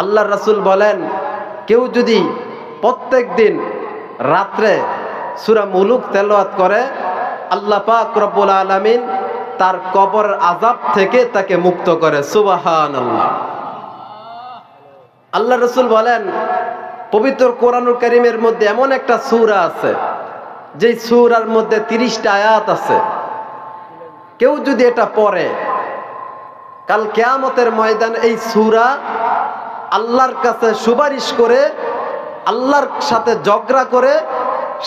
আল্লাহ রাসুল বলেন, কেউ যদি প্রত্যেক দিন রাত্রে সুরা মুলুক তেলাওয়াত করে, আল্লাহ পাক রব্বুল আলামিন তার কবর আজাব থেকে তাকে মুক্ত করে সুবাহান আল্লাহ আল্লাহ রসুল বলেন, পবিত্র কোরআনুল করিমের মধ্যে এমন একটা সুরা আছে, যেই সুরার মধ্যে তিরিশটা আয়াত আছে। কেউ যদি এটা পড়ে, কাল কেয়ামতের ময়দান এই সূরা আল্লাহর কাছে সুপারিশ করে, আল্লাহর সাথে ঝগড়া করে,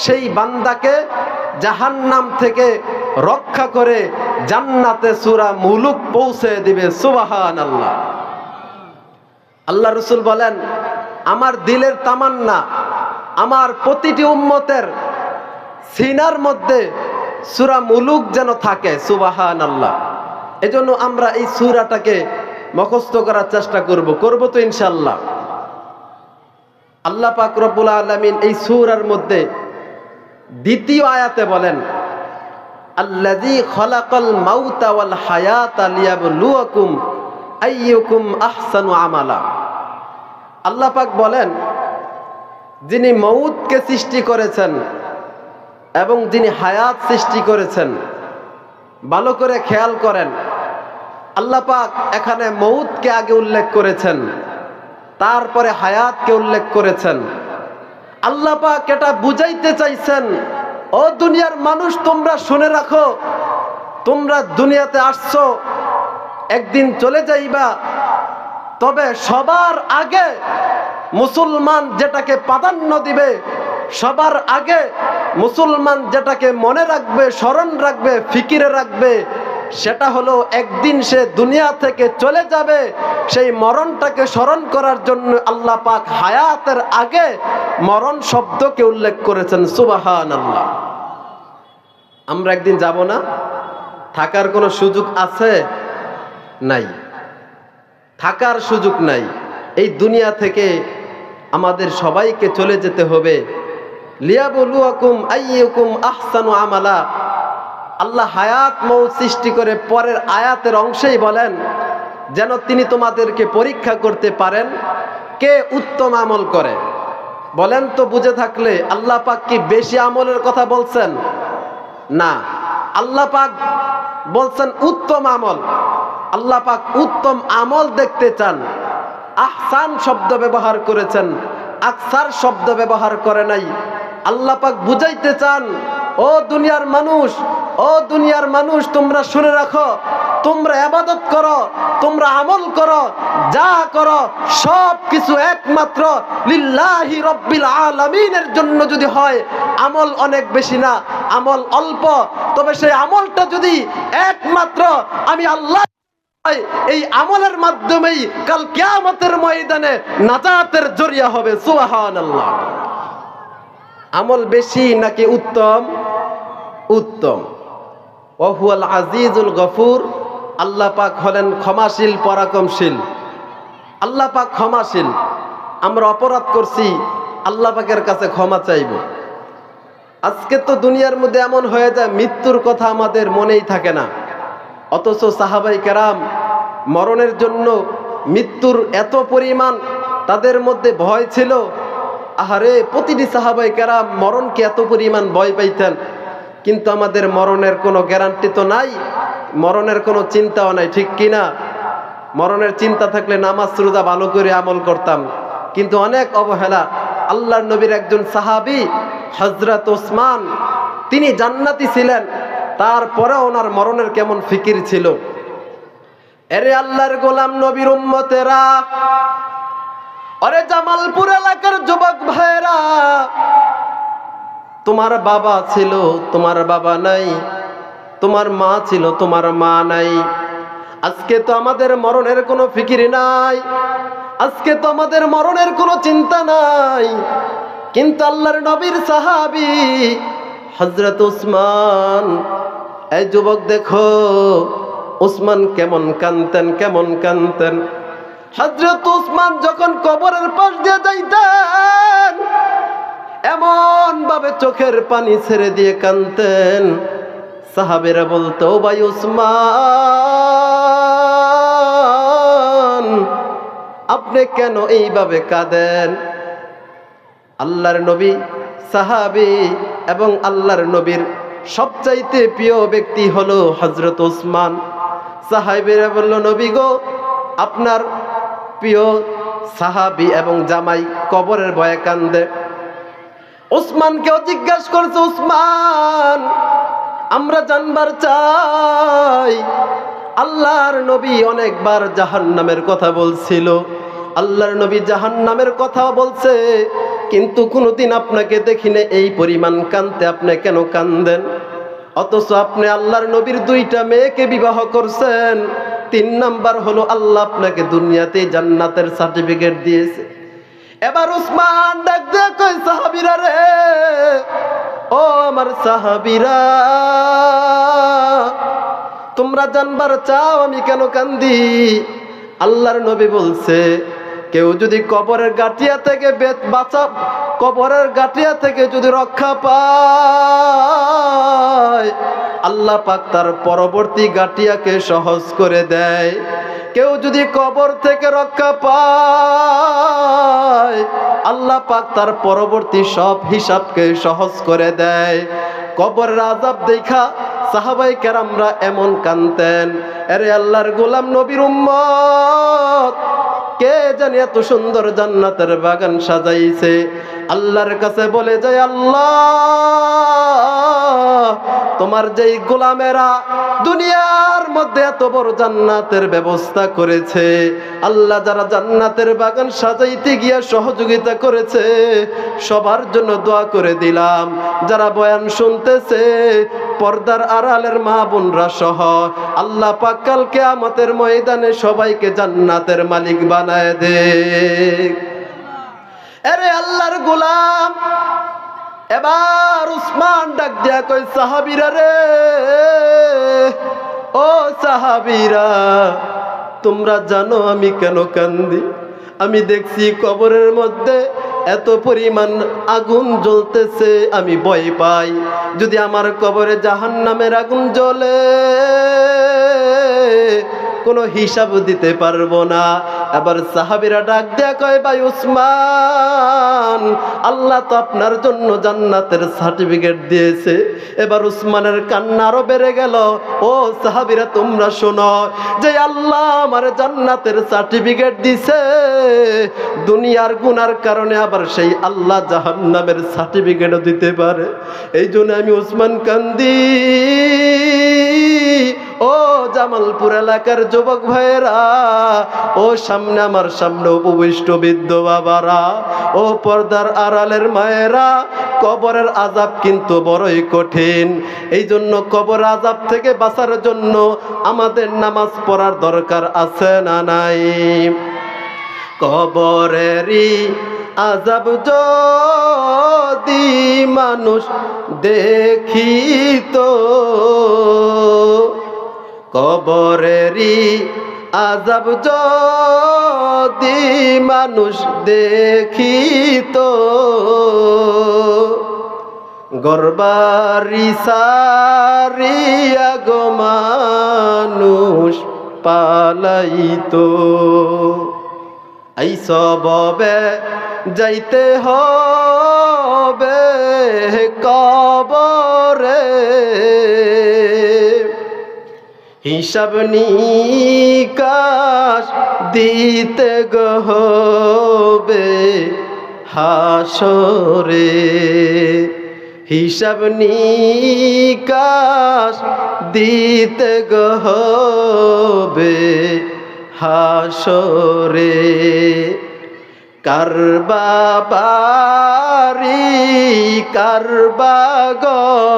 সেই বান্দাকে জাহান্নাম থেকে রক্ষা করে জান্নাতে সুরা মুলুক পৌঁছে দিবে সুবাহান আল্লাহ আল্লাহ রসুল বলেন, আমার দিলের তামান্না, আমার প্রতিটি উম্মতের সিনার মধ্যে সুরা মুলুক যেন থাকে সুবাহান আল্লাহ এজন্য আমরা এই সুরাটাকে মুখস্থ করার চেষ্টা করব করব তো ইনশাল্লাহ আল্লাহ পাক রব্বুল আলামিন এই সূরার মধ্যে দ্বিতীয় আয়াতে বলেন, আল্লাযী খলাকাল মাউতা ওয়াল হায়াতা লিয়াবলুয়াকুম আইয়ুকুম আহসানু আমালা। আল্লাহ পাক বলেন, যিনি মৌতকে সৃষ্টি করেছেন এবং যিনি হায়াত সৃষ্টি করেছেন, ভালো করে খেয়াল করেন। আল্লাহ পাক এখানে মৌতকে আগে উল্লেখ করেছেন, তারপরে হায়াতকে উল্লেখ করেছেন। আল্লাহ পাক এটা বুঝাইতে চাইছেন, ও দুনিয়ার মানুষ, তোমরা শুনে রাখো, তোমরা দুনিয়াতে আসছো, একদিন চলে যাইবা, তবে সবার আগে মুসলমান যেটাকে প্রাধান্য দিবে, সবার আগে মুসলমান যেটাকে মনে রাখবে, স্মরণ রাখবে, ফিকিরে রাখবে সেটা হলো একদিন সে দুনিয়া থেকে চলে যাবে, সেই মরণটাকে স্মরণ করার জন্য আল্লাহ পাক হায়াতের আগে মরণ শব্দকে উল্লেখ করেছেন সুবাহান আল্লাহ আমরা একদিন যাব না? থাকার কোনো সুযোগ আছে? নাই। থাকার সুযোগ নাই। এই দুনিয়া থেকে আমাদের সবাইকে চলে যেতে হবে। আইয়ুকুম আহসানু আমালা। আল্লাহ হায়াত মৌ সৃষ্টি করে পরের আয়াতের অংশেই বলেন, যেন তিনি তোমাদেরকে পরীক্ষা করতে পারেন, কে উত্তম আমল করে। বলেন তো বুঝে থাকলে, আল্লাহ পাক কি বেশি আমলের কথা বলছেন? না। আল্লাহ পাক বলছেন উত্তম আমল। আল্লাহ পাক উত্তম আমল দেখতে চান। আহসান শব্দ ব্যবহার করেছেন, আকসার শব্দ ব্যবহার করে নাই। আল্লাহ পাক বুঝাইতে চান, ও দুনিয়ার মানুষ, ও দুনিয়ার মানুষ, তোমরা শুনে রাখো, তোমরা আবাদত করো, তোমরা আমল করো, যা করো সব কিছু একমাত্র লিল্লাহি রব্বিল আলামিনের জন্য যদি হয়, আমল অনেক বেশি না, আমল অল্প। তবে সেই আমলটা যদি একমাত্র আমি আল্লাহ এই আমলের মাধ্যমেই কাল কিয়ামতের ময়দানে নাজাতের জরিয়া হবে সুবহান আল্লাহ আমল বেশি নাকি উত্তম? উত্তম। ওহুয়াল আজিজুল গফুর, আল্লাহ পাক হলেন ক্ষমাশীল, পরাক্রমশীল। আল্লাহ পাক ক্ষমাশীল। আমরা অপরাধ করছি, আল্লাহ পাকের কাছে ক্ষমা চাইব। আজকে তো দুনিয়ার মধ্যে এমন হয়ে যায়, মৃত্যুর কথা আমাদের মনেই থাকে না। অথচ সাহাবাই কেরাম মরণের জন্য মৃত্যুর এত পরিমাণ তাদের মধ্যে ভয় ছিল আহারে, প্রতিটি সাহাবাই কেরাম মরণকে এত পরিমাণ ভয় পাইতেন। কিন্তু আমাদের মরণের কোনো গ্যারান্টি তো নাই, মরণের কোনো চিন্তাও নাই, ঠিক কিনা? মরণের চিন্তা থাকলে নামাজ, রোজা ভালো করে আমল করতাম। কিন্তু অনেক অবহেলা, আল্লাহর নবীর একজন সাহাবি হজরত ওসমান, তিনি জান্নাতি ছিলেন, তারপরে ওনার মরণের কেমন ফিকির ছিল? এরে আল্লাহর গোলাম নবীর উম্মতেরা অরে জামালপুর এলাকার যুবক ভাইরা তোমার বাবা ছিল, তোমার বাবা নাই, তোমার মা ছিল, তোমার মা নাই। আজকে তো আমাদের মরণের কোনো ফিকির নাই, আজকে তো আমাদের মরণের কোনো চিন্তা নাই। কিন্তু আল্লাহর নবীর সাহাবি হজরত উসমান, এই যুবক দেখো, উসমান কেমন কানতেন কেমন কানতেন। হজরত উসমান যখন কবরের পাশ দিয়ে যাইতেন, এমন ভাবে চোখের পানি ছেড়ে দিয়ে কানতেন সাহাবেরা বলতো, "ও ভাই উসমান আপনি কেন এইভাবে কাঁদেন? আল্লাহর নবী, সাহাবি এবং আল্লাহর নবীর সবচাইতে প্রিয় ব্যক্তি হলো হজরত উসমান সাহাবিরা বলল, নবী গো, আপনার প্রিয় সাহাবি এবং জামাই কবরের ভয়ে কান্দে। ওসমানকেও জিজ্ঞাসা করছে ওসমান আমরা জানবার চাই, আল্লাহর নবী অনেকবার জাহান্নামের কথা বলছিল। আল্লাহর নবী জাহান্নামের কথা বলছে, কিন্তু কোনোদিন আপনাকে দেখিনে, এই পরিমাণ কানতে আপনি কেন কান্দেন? অথচ আপনি আল্লাহর নবীর দুইটা মেয়েকে বিবাহ করছেন। তিন নাম্বার হলো আল্লাহ আপনাকে দুনিয়াতে জান্নাতের সার্টিফিকেট দিয়েছে। এবার উসমান ডাক কই সাহাবিরা রে। ও আমার সাহাবিরা, তোমরা জানবার চাও আমি কেন কান্দি? আল্লাহর নবী বলছে কেউ যদি কবরের গাটিয়া থেকে বেত বাঁচা, কবরের গাটিয়া থেকে যদি রক্ষা পায়, আল্লাহ পাক তার পরবর্তী গাটিয়াকে সহজ করে দেয়। কেউ যদি কবর থেকে রক্ষা পায়, আল্লাহ পাক তার পরবর্তী সব হিসাবকে সহজ করে দেয়। কবরের আজাব দেখা সাহাবাই কেরামরা এমন কানতেন আরে আল্লাহর গোলাম নবীর উম্মত কে জানি এত সুন্দর জান্নাতের বাগান সাজাইছে? আল্লাহর কাছে বলে যায়, আল্লাহ, তোমার যেই গোলামেরা দুনিয়ার মধ্যে এত বড় জান্নাতের ব্যবস্থা করেছে, আল্লাহ যারা জান্নাতের বাগান সাজাইতে গিয়া সহযোগিতা করেছে, সবার জন্য দোয়া করে দিলাম। যারা বয়ান শুনতেছে পর্দার আড়ালের মা বোনরা সহ আল্লাহ পাক কাল কেয়ামতের ময়দানে সবাইকে জান্নাতের মালিক বানায় দে আরে আল্লাহর গোলাম, এবার উসমান ডাক দিয়া কই সাহাবিরা রে, ও সাহাবিরা, তোমরা জানো আমি কেন কান্দি? আমি দেখছি কবরের মধ্যে এত পরিমাণ আগুন জ্বলতেছে, আমি ভয় পাই। যদি আমার কবরে জাহান নামের আগুন জ্বলে কোনো হিসাব দিতে পারব না। এবার সাহাবিরা ডাক দেয়া কয়, ভাই উসমান, আল্লাহ তো আপনার জন্য জান্নাতের সার্টিফিকেট দিয়েছে। এবার উসমানের কান্না আরও বেড়ে গেল। ও সাহাবিরা, তোমরা শোনো, যে আল্লাহ আমার জান্নাতের সার্টিফিকেট দিছে। দুনিয়ার গুনার কারণে আবার সেই আল্লাহ জাহান্নামের সার্টিফিকেটও দিতে পারে। এই জন্য আমি উসমান কান্দি। ও জামালপুর এলাকার যুবক ভাইয়েরা, ও সামনে আমার সামনে উপবিষ্ট বৃদ্ধ বাবারা, ও পর্দার আড়ালের মায়েরা, কবরের আজাব কিন্তু বড়ই কঠিন। এই জন্য কবর আজাব থেকে বাঁচার জন্য আমাদের নামাজ পড়ার দরকার আছে না নাই? কবরেরই আজাব যদি মানুষ দেখিত কবরেরই আজাব যদি মানুষ দেখিত। গরবারি সারিয়া গো মানুষ পালাইতো। এই সববে যাইতে হবে। হিসাব নিকাশ দিতে গহবে হাসরে। হিসাব নিকাশ দিতে গহবে হাসরে। কারবাবারি কারবাগর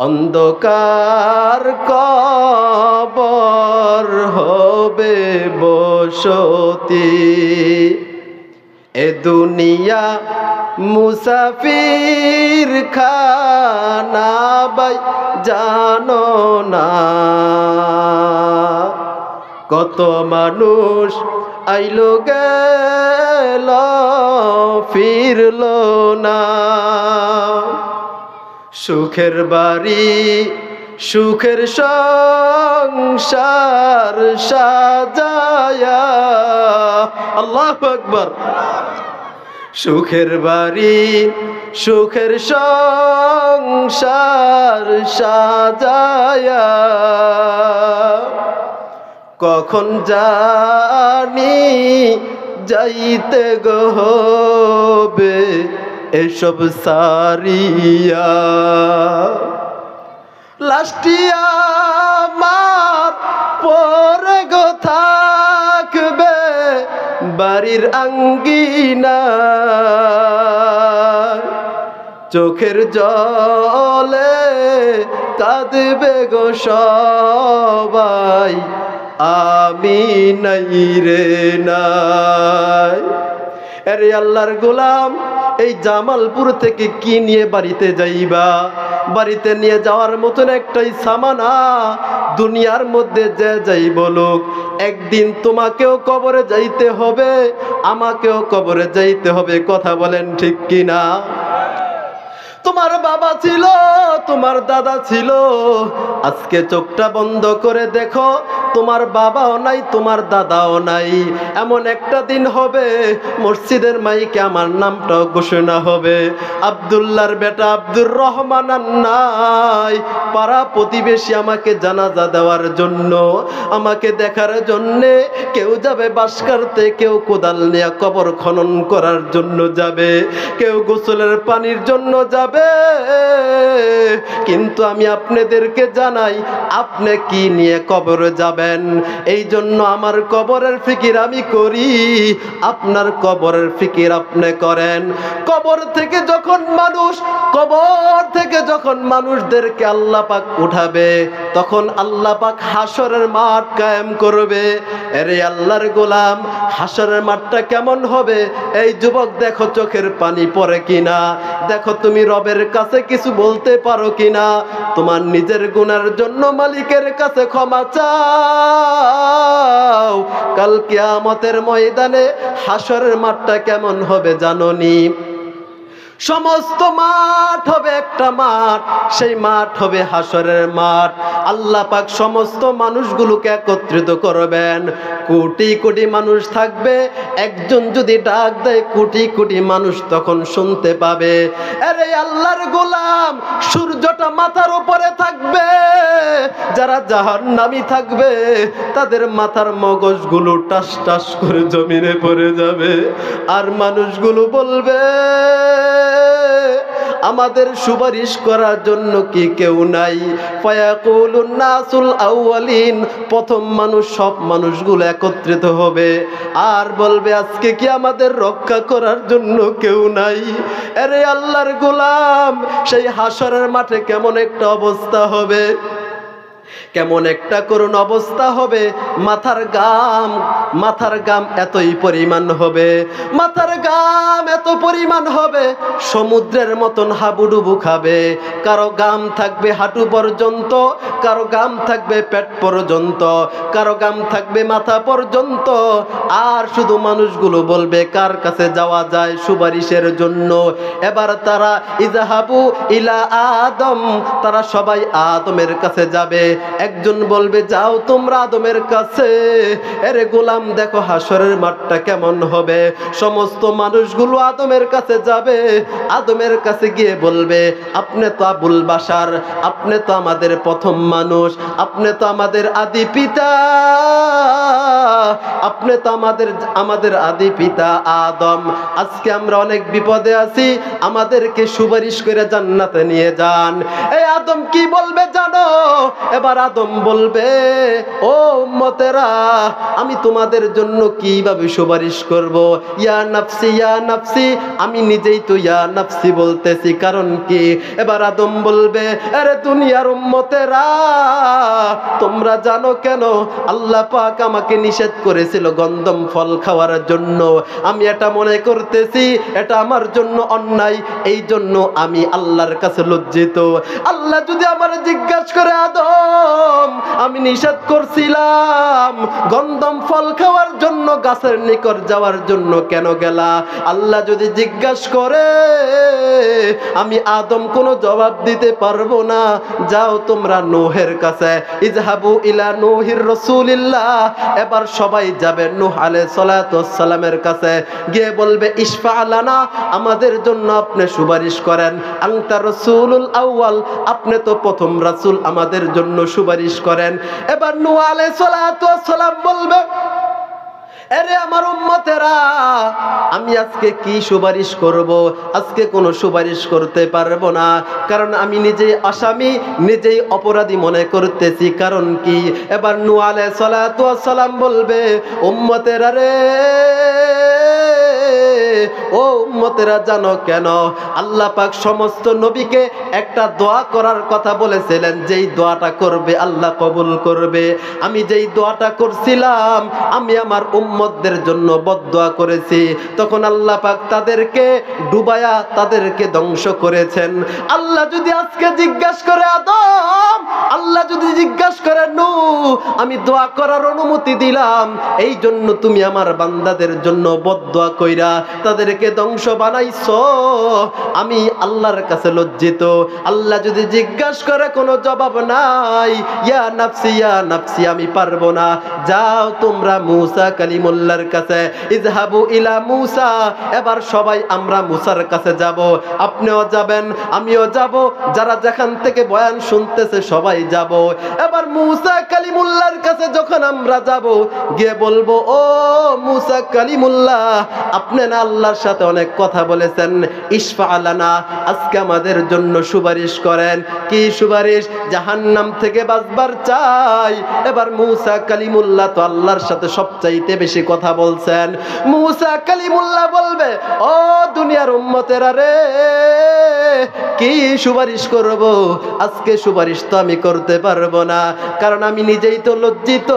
অন্ধকার কবর হবে বসতি। এ দুনিয়া মুসাফির খানা বাই জানো না। কত মানুষ আইলো গেল, ফিরলো না। সুখের বাড়ি, সুখের সংসার সাজায়া। আল্লাহ আকবর। সুখের বাড়ি, সুখের সংসার সাজায়া। কখন জানি যাইতে গো হবে? এসব সারিয়া। লাস্টিয়া মার পরে গো থাকবে বাড়ির আঙ্গিনা। চোখের জলে কাঁদবে গো সবাই, আমি নাই রে নাই। আরে আল্লাহর গোলাম, এই জামালপুর থেকে কি নিয়ে বাড়িতে যাইবা? বাড়িতে নিয়ে যাওয়ার মতন একটাই সামানা, দুনিয়ার মধ্যে যে যাই বলুক, একদিন তোমাকেও কবরে যাইতে হবে, আমাকেও কবরে যাইতে হবে, কথা বলেন ঠিক কিনা? তোমার বাবা ছিল, তোমার দাদা ছিল। আজকে চোখটা বন্ধ করে দেখো, তোমার বাবাও নাই, তোমার দাদাও নাই। এমন একটা দিন হবে, মসজিদের মাইকে আমার নামটাও ঘোষণা হবে। আবদুল্লাহর বেটা আব্দুর রহমান নাই। পাড়া প্রতিবেশী আমাকে জানাজা দেওয়ার জন্য, আমাকে দেখার জন্যে কেউ যাবে বাস কাটতে, কেউ কোদাল নিয়ে কবর খনন করার জন্য যাবে, কেউ গোসলের পানির জন্য যাবে। কিন্তু আমি আপনাদেরকে জানাই, আপনি কি নিয়ে কবরে যাবেন? এই জন্য আমার কবরের ফিকির আমি করি। আপনার কবরের ফিকির আপনি করেন। কবর থেকে যখন মানুষ, কবর থেকে যখন মানুষদেরকে আল্লাহ পাক উঠাবে, তখন আল্লাহ পাক হাসরের মাঠ কায়েম করবে। আরে আল্লাহর গোলাম, হাসরের মাঠটা কেমন হবে? এই যুবক দেখো চোখের পানি পড়ে কিনা? দেখো তুমি রবের কাছে কিছু বলতে পারো কিনা? তোমার নিজের গুনার জন্য মালিকের কাছে ক্ষমা চাও। কাল কিয়ামতের ময়দানে হাসরের মাঠটা কেমন হবে জাননি? সমস্ত মাঠ হবে একটা মাঠ, সেই মাঠ হবে হাসরের মাঠ। আল্লাহ পাক সমস্ত মানুষগুলোকে একত্রিত করবেন। কোটি কোটি মানুষ থাকবে, একজন যদি ডাক দেয়, কোটি কোটি মানুষ তখন শুনতে পাবে। আরে আল্লাহর গোলাম, সূর্যটা মাথার উপরে থাকবে। যারা জাহার নামি থাকবে, তাদের মাথার মগজগুলো টাস টাস করে জমিনে পড়ে যাবে। আর মানুষগুলো বলবে আমাদের সুপারিশ করার জন্য কি কেউ নাই? আউয়ালিন। প্রথম মানুষ, সব মানুষগুলো একত্রিত হবে। আর বলবে, আজকে কি আমাদের রক্ষা করার জন্য কেউ নাই? আরে আল্লাহর গোলাম, সেই হাসরের মাঠে কেমন একটা অবস্থা হবে? কেমন একটা করুণ অবস্থা হবে। মাথার গাম মাথার গাম এতই পরিমাণ হবে। মাথার গাম এত পরিমাণ হবে, সমুদ্রের মতন হাবুডুবু খাবে। কারও গাম থাকবে হাঁটু পর্যন্ত, কারও গাম থাকবে পেট পর্যন্ত, কারও গাম থাকবে মাথা পর্যন্ত। আর শুধু মানুষগুলো বলবে, কার কাছে যাওয়া যায় সুপারিশের জন্য? এবার তারা, ইজাহাবু ইলা আদম। তারা সবাই আদমের কাছে যাবে। একজন বলবে, যাও তোমরা আদমের কাছে। এরে গোলাম, দেখো হাসরের মাঠটা কেমন হবে। সমস্ত মানুষগুলো আদমের কাছে যাবে। আদমের কাছে গিয়ে বলবে, আপনি তো আবুল বাসার আপনি তো আমাদের প্রথম মানুষ, আপনি তো আমাদের আদি পিতা। আপনি তো আমাদের আমাদের আদি পিতা আদম। আজকে আমরা অনেক বিপদে আছি, আমাদেরকে সুপারিশ করে জান্নাতে নিয়ে যান। এই আদম কি বলবে জানো? এবার আদম বলবে, ও উম্মতেরা, আমি তোমাদের জন্য কীভাবে সুপারিশ করব? ইয়া নাফসি ইয়া নাফসি, আমি নিজেই তো ইয়া নাফসি বলতেছি। কারণ কি? এবার আদম বলবে, আরে দুনিয়ার উম্মতেরা, তোমরা জানো কেন? আল্লাহ পাক আমাকে নিষেধ করেছিল গন্ধম ফল খাওয়ার জন্য। আমি এটা মনে করতেছি, এটা আমার জন্য অন্যায় এই জন্য আমি আল্লাহর কাছে লজ্জিত। আল্লাহ যদি আমার জিজ্ঞাসা করে, আদম আদম আমি নিষেধ করছিলাম। গন্ধম ফল খাওয়ার জন্য, গাছের নিকট যাওয়ার জন্য কেন গেলা? আল্লাহ যদি জিজ্ঞাসা করে, আমি আদম কোনো জবাব দিতে পারব না। যাও তোমরা নোহের কাছে। ইজহাবু ইলা নোহির রসুলিল্লাহ। এবার সবাই যাবে নূহ সালাতু সালামের কাছে। গিয়ে বলবে, ইশফা আলানা, আমাদের জন্য আপনি সুপারিশ করেন। আংতা রসুল আউয়াল, আপনি তো প্রথম রাসূল, আমাদের জন্য সুপারিশ করেন। এবার সালাতু সালাম বলবে আমার উম্মতেরা, আমি আজকে কি সুপারিশ করব? আজকে কোনো সুপারিশ করতে পারব না। কারণ আমি নিজেই আসামি, নিজেই অপরাধী মনে করতেছি। কারণ কি? এবার নু আলাইহিস সালাতু ওয়াস সালাম বলবে, উম্মতেরা রে ও উম্মতেরা জানো কেন? আল্লাহ পাক সমস্ত নবীকে একটা দোয়া করার কথা বলেছিলেন, যেই দোয়াটা করবে আল্লাহ কবুল করবে। আমি যেই দোয়াটা করছিলাম, আমি আমার উম্মতদের জন্য বদদোয়া করেছি। তখন আল্লাহ পাক তাদেরকে ডুবায়া তাদেরকে ধ্বংস করেছেন। আল্লাহ যদি আজকে জিজ্ঞাসা করে আদম, আল্লাহ যদি জিজ্ঞাসা করে নু আমি দোয়া করার অনুমতি দিলাম এই জন্য তুমি আমার বান্দাদের জন্য বদদোয়া কইরা তাদেরকে ধ্বংস বানাইছো? আমি আল্লাহর কাছে লজ্জিত। আল্লাহ যদি জিজ্ঞাসা করে কোনো জবাব নাই, ইয়া নাফসি ইয়া নাফসি, আমি পারব না। যাও তোমরা মুসা কালিমুল্লাহর কাছে ইজহাবু ইলা মুসা। এবার সবাই আমরা মুসার কাছে যাব। আপনিও যাবেন, আমিও যাব। যারা যেখান থেকে বয়ান শুনতেছে সবাই যাব। এবার মুসা কালিমুল্লাহর কাছে যখন আমরা যাব, গিয়ে বলব, ও মুসা কালিমুল্লাহ, আপনি না আল্লাহর সাথে অনেক কথা বলেছেন, ইশফা আলানা, আজকে আমাদের জন্য সুপারিশ করেন। কি সুপারিশ? জাহান্নাম থেকে বাঁচবার চাই। এবার মুসা কালিমুল্লাহ তো আল্লাহর সাথে সবচাইতে বেশি কথা বলছেন। মুসা কালিমুল্লাহ বলবে, ও দুনিয়ার উম্মতেরা রে, কি সুপারিশ করব? আজকে সুপারিশ তো আমি করতে পারব না। কারণ আমি নিজেই তো লজ্জিত।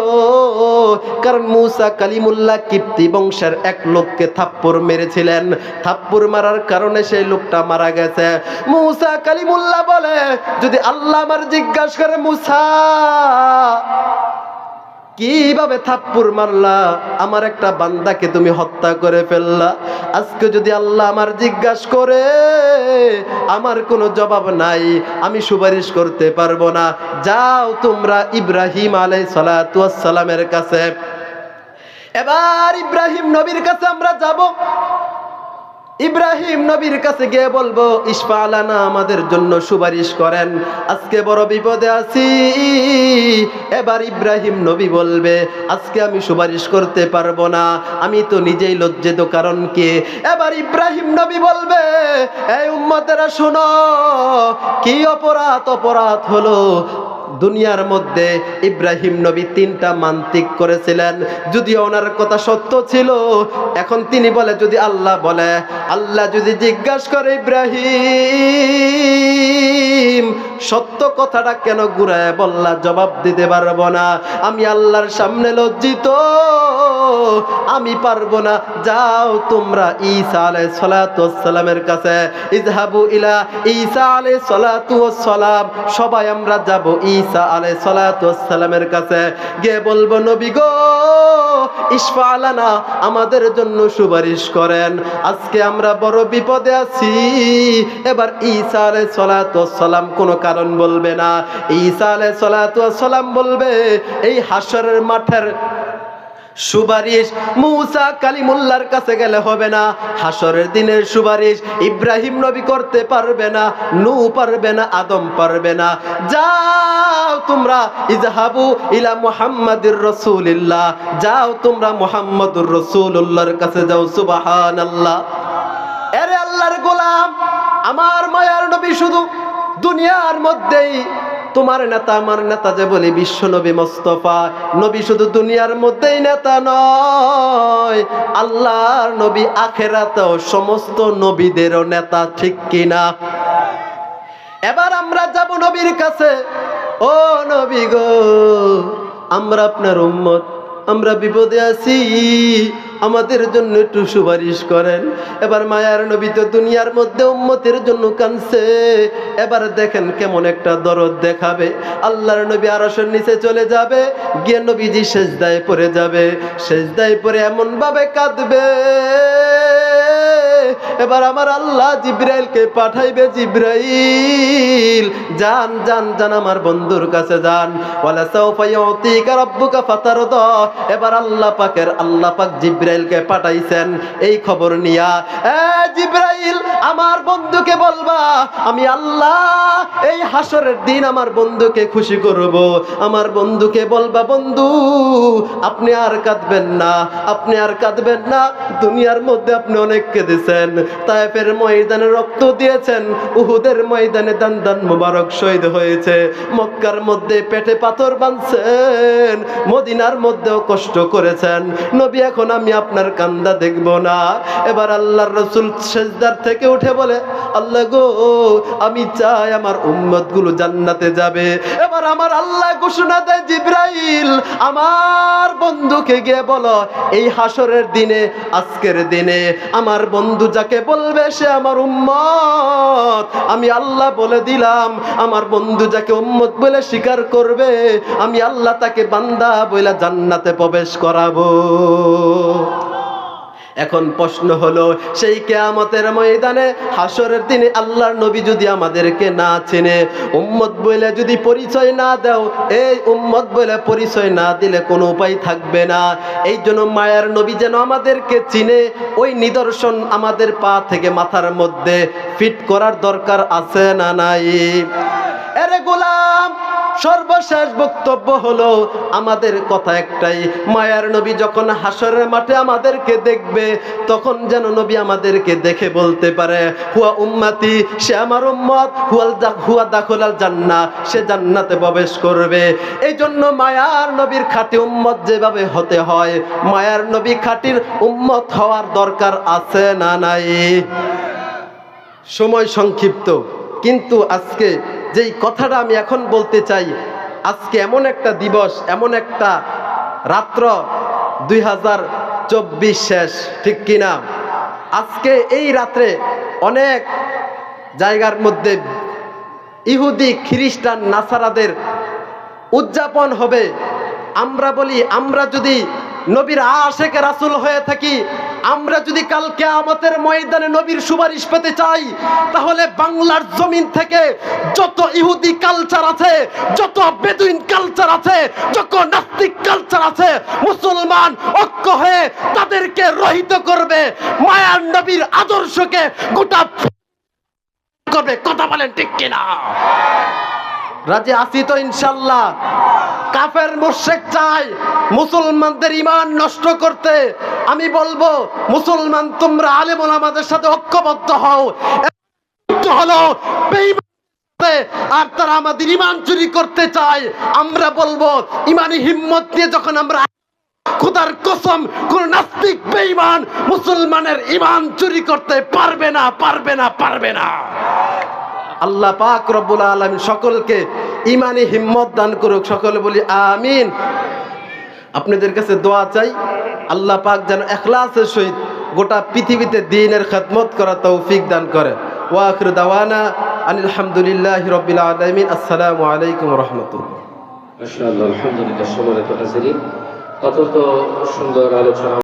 কারণ মুসা কালিমুল্লাহ কিপ্তি বংশের এক লোককে থাপ্পড় মেরেছিলেন থাপ্পড় মারার কারণে সেই লোকটা মারা গেছে। মুসা কালিমুল্লাহ বলে, যদি আল্লাহ আমার জিজ্ঞাসা করে, মুসা, কীভাবে থাপ্পুর মারলা? আমার একটা বান্দাকে তুমি হত্যা করে ফেললা। আজকে যদি আল্লাহ আমার জিজ্ঞাসা করে, আমার কোনো জবাব নাই, আমি সুপারিশ করতে পারব না। যাও তোমরা ইব্রাহিম আলাই সালামের কাছে। এবার ইব্রাহিম নবীর কাছে আমরা যাব। ইব্রাহিম নবীর কাছে গিয়ে বলব ইসফা আলানা আমাদের জন্য সুপারিশ করেন, আজকে বড় বিপদে আছি। এবার ইব্রাহিম নবী বলবে, আজকে আমি সুপারিশ করতে পারব না, আমি তো নিজেই লজ্জিত, কারণ কি? এবার ইব্রাহিম নবী বলবে, এই উম্মতেরা শোনো, কি অপরাধ অপরাধ হলো? দুনিয়ার মধ্যে ইব্রাহিম নবী তিনটা মান্তিক করেছিলেন। যদিও ওনার কথা সত্য ছিল, এখন তিনি বলে, যদি আল্লাহ বলে, আল্লাহ যদি জিজ্ঞাসা করে, ইব্রাহিম, সত্য কথাটা কেন ঘুরায় বললা, জবাব দিতে পারব না। আমি আল্লাহর সামনে লজ্জিত, আমি পারব না। যাও তোমরা ঈসা আলাই সালামের কাছে। ইজহাবু ইলা ঈসা আলাই সালাম, সবাই আমরা যাব ঈসা আলাই সালামের কাছে গিয়ে বলব, নবী গো ইসফা আলানা আমাদের জন্য সুপারিশ করেন। আজকে আমরা বড় বিপদে আছি। এবার ঈসা আলাই সালাম কোনো কারণ বলবে না। ঈসা আলাই সালাম বলবে, এই হাসরের মাঠের সুপারিশ মুসা কালিমুল্লার কাছে গেলে হবে না। হাসরের দিনের সুপারিশ ইব্রাহিম নবী করতে পারবে না, নু পারবে না, আদম পারবে না। যাও তোমরা ইজাহাবু ইলা মুহাম্মাদির রাসূলিল্লাহ, যাও তোমরা মুহাম্মাদুর রাসূলুল্লাহর কাছে যাও, সুবহানাল্লাহ। এরে আল্লাহর গোলাম, আমার মায়ার নবী শুধু দুনিয়ার মধ্যেই তোমার নেতা, আমার নেতা যে বলি বিশ্ব নবী মোস্তফা। নবী শুধু দুনিয়ার মধ্যেই নেতা নয়, আল্লাহর নবী আখেরাতেও সমস্ত নবীদেরও নেতা, ঠিক কিনা? এবার আমরা যাব নবীর কাছে। ও নবী গো, আমরা আপনার উম্মত, আমরা বিপদে আছি। আমাদের জন্য একটু সুপারিশ করেন। এবার মায়ার নবী তো দুনিয়ার মধ্যে উম্মতের জন্য কানছে এবার দেখেন কেমন একটা দরদ দেখাবে। আল্লাহর নবী আরশের নিচে চলে যাবে, গিয়ে নবীজি সেজদায় পড়ে যাবে। সেজদায় এমন ভাবে কাঁদবে। এবার আমার আল্লাহ জিব্রাইলকে পাঠাইবে, জিব্রাইল, যান যান যান আমার বন্ধুর কাছে যান। ওয়ালা সাউফা ইউতিকা রাব্বুকা ফাতারদা। এবার আল্লাহ পাকের আল্লাহ পাক জিব্রাইলকে পাঠাইছেন, এই খবর নিয়া, এ জিব্রাইল, আমার বন্ধুকে বলবা, আমি আল্লাহ এই হাসরের দিন আমার বন্ধুকে খুশি করব। আমার বন্ধুকে বলবা, বন্ধু, আপনি আর কাঁদবেন না, আপনি আর কাঁদবেন না, দুনিয়ার মধ্যে আপনি অনেক কেঁদেছেন। তায়েফের ময়দানে রক্ত দিয়েছেন, উহুদের ময়দানে দান দান মোবারক শহীদ হয়েছে। মক্কার মধ্যে পেটে পাথর বাঁধছেন, মদিনার মধ্যেও কষ্ট করেছেন। নবী, এখন আমি আপনার কান্দা দেখব না। এবার আল্লাহর রসুল সেজদার থেকে উঠে বলে আল্লাহ গো, আমি চাই আমার উম্মতগুলো জান্নাতে যাবে। এবার আমার আল্লাহ ঘোষণা দেয়, জিব্রাইল, আমার বন্ধুকে গিয়ে বলো, এই হাসরের দিনে, আজকের দিনে, আমার বন্ধু যাকে বলবে সে আমার উম্মত। আমি আল্লাহ বলে দিলাম, আমার বন্ধু যাকে উম্মত বলে স্বীকার করবে, আমি আল্লাহ তাকে বান্দা বলে জান্নাতে প্রবেশ করাবো। এখন প্রশ্ন হলো, সেই কেয়ামতের ময়দানে হাসরের দিনে আল্লাহর নবী যদি আমাদেরকে না চেনে, উম্মত বলে যদি পরিচয় না দাও, এই উম্মত বলে পরিচয় না দিলে কোনো উপায় থাকবে না। এই জন্য মায়ার নবী যেন আমাদেরকে চিনে, ওই নিদর্শন আমাদের পা থেকে মাথার মধ্যে ফিট করার দরকার আছে না নাই? এরে গোলাম! সর্বশেষ বক্তব্য হলো, আমাদের কথা একটাই, মায়ার নবী যখন হাসরের মাঠে আমাদেরকে দেখবে, তখন যেন নবী আমাদেরকে দেখে বলতে পারে, হুয়া উম্মাতি, সে আমার উম্মত, হুয়াল হুয়া দাখলাল জান্না সে জান্নাতে প্রবেশ করবে। এই জন্য মায়ার নবীর খাঁটি উম্মত যেভাবে হতে হয়, মায়ার নবী খাঁটির উম্মত হওয়ার দরকার আছে না নাই? সময় সংক্ষিপ্ত, কিন্তু আজকে যেই কথাটা আমি এখন বলতে চাই, আজকে এমন একটা দিবস, এমন একটা রাত্র দুই হাজার চব্বিশ শেষ, ঠিক কিনা? আজকে এই রাত্রে অনেক জায়গার মধ্যে ইহুদি, খ্রিস্টান, নাসারাদের উদযাপন হবে। আমরা বলি, আমরা যদি নবীর আশেকে রাসুল হয়ে থাকি আমরা যদি কাল কেয়ামতের ময়দানে নবীর সুপারিশ পেতে চাই, তাহলে বাংলার জমিন থেকে যত ইহুদি কালচার আছে, যত বেদুইন কালচার আছে, যত নাস্তিক কালচার আছে, মুসলমান ঐক্য হয়ে তাদেরকে রহিত করবে মায়ার নবীর আদর্শকে গোটা করবে। কথা বলেন ঠিক কিনা? রাজি আছি তো ইনশাল্লাহ। কাফের মুর্শেক চাই, মুসলমানদের ইমান নষ্ট করতে। আমি বলব, মুসলমান তোমরা আলেমুল আমাদের সাথে ঐক্যবদ্ধ হও। হলো আর তারা আমাদের ইমান চুরি করতে চায়। আমরা বলব ইমানি হিম্মত নিয়ে যখন আমরা খুদার কসম, কোন নাস্তিক বেঈমান মুসলমানের ইমান চুরি করতে পারবে না পারবে না পারবে না। আল্লাহ পাক রব্বুল আলমিন সকলকে ইমানি হিম্মত দান করুক। সকলে বলি আমিন। আপনাদের কাছে দোয়া চাই, আল্লাহ পাক যেন এখলাসের সহিত গোটা পৃথিবীতে দিনের খেদমত করা তৌফিক দান করে। ওয়াখির দাওয়ানা আনিল হামদুলিল্লাহ রবিল আলমিন। আসসালামু আলাইকুম রহমতুল্লাহ। আলহামদুলিল্লাহ, সম্মানিত হাজিরিন। অত্যন্ত সুন্দর আলোচনা।